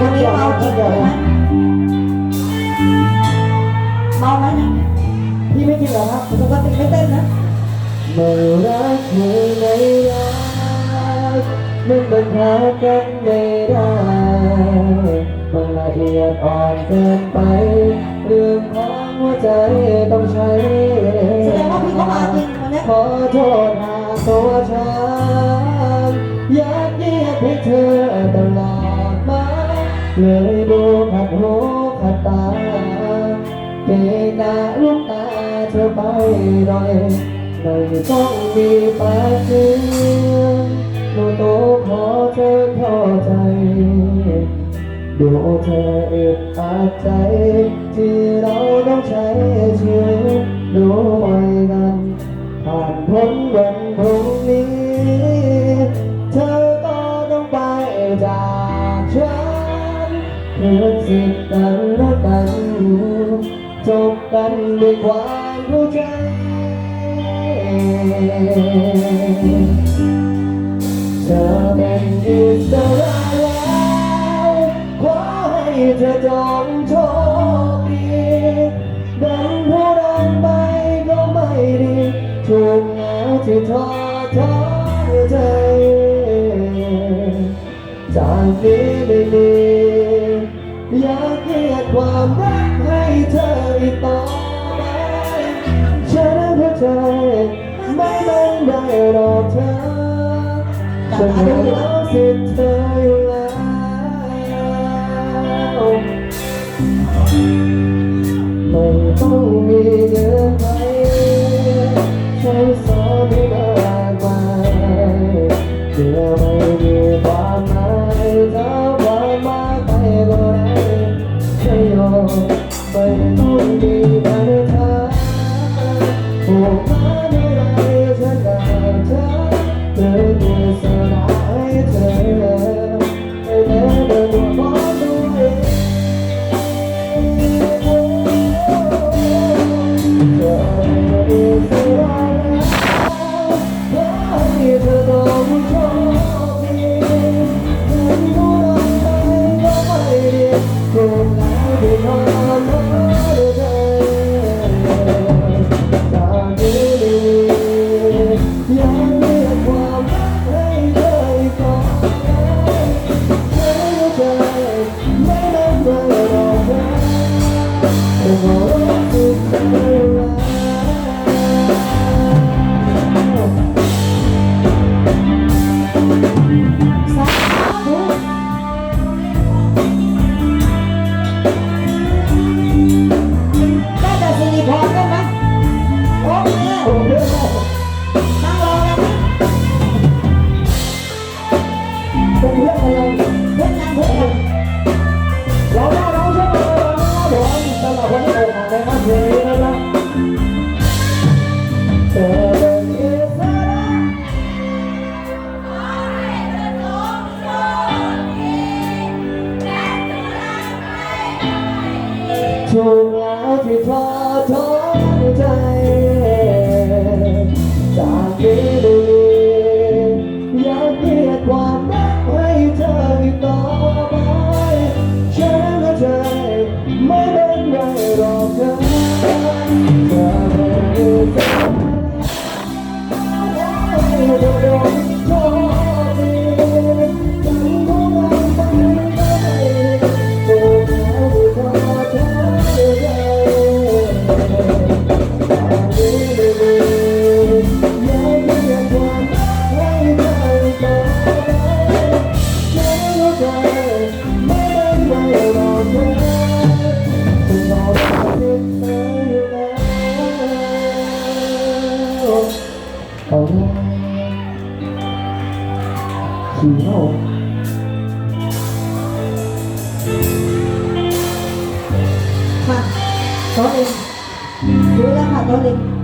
ท่านเดียวเลยเมาไหมเนี่ยพี่ไม่กินเหรอครับปกติไม่เต้นนะเมื่อรักเธอไม่รักมันบังคับกันไม่ได้มันละเอียดอ่อนเกินไป เรื่องของหัวใจต้องใช้แสดงว่าพี่เขามาจริงวันเนี้ยขอโทษหากตัวฉัน เลยดูขัดหูขัดตาเกกาลูกตาเธอไปหน่อยไม่ต้องมีปากเสียงหนูโตขอเธอเข้าใจดูเธออึดอัดใจ ที่เราต้องใช้ชีวิตด้วยกันผ่านพ้นวัน สิทธิ์กันและกันจบกันด้วยความเข้ใจเธอเป็นอิสระแล้วขอให้เธอจงโชคดีดังผู้ดังไปก็ไม่ดีถูกเหงาที่ท้อท้อใจจากนี้ไม่มี อยากเกียดความรักให้เธออีกต่อไปฉันเข้าใจไม่ต้องได้รอเธอฉันรักสิทธิ์เธออยู่แล้วไม่ต้องมีเงื่อนไขใช้สอนให้มากมายเพื่อไม่มีความหมายถ้าค นเข้าใจไม่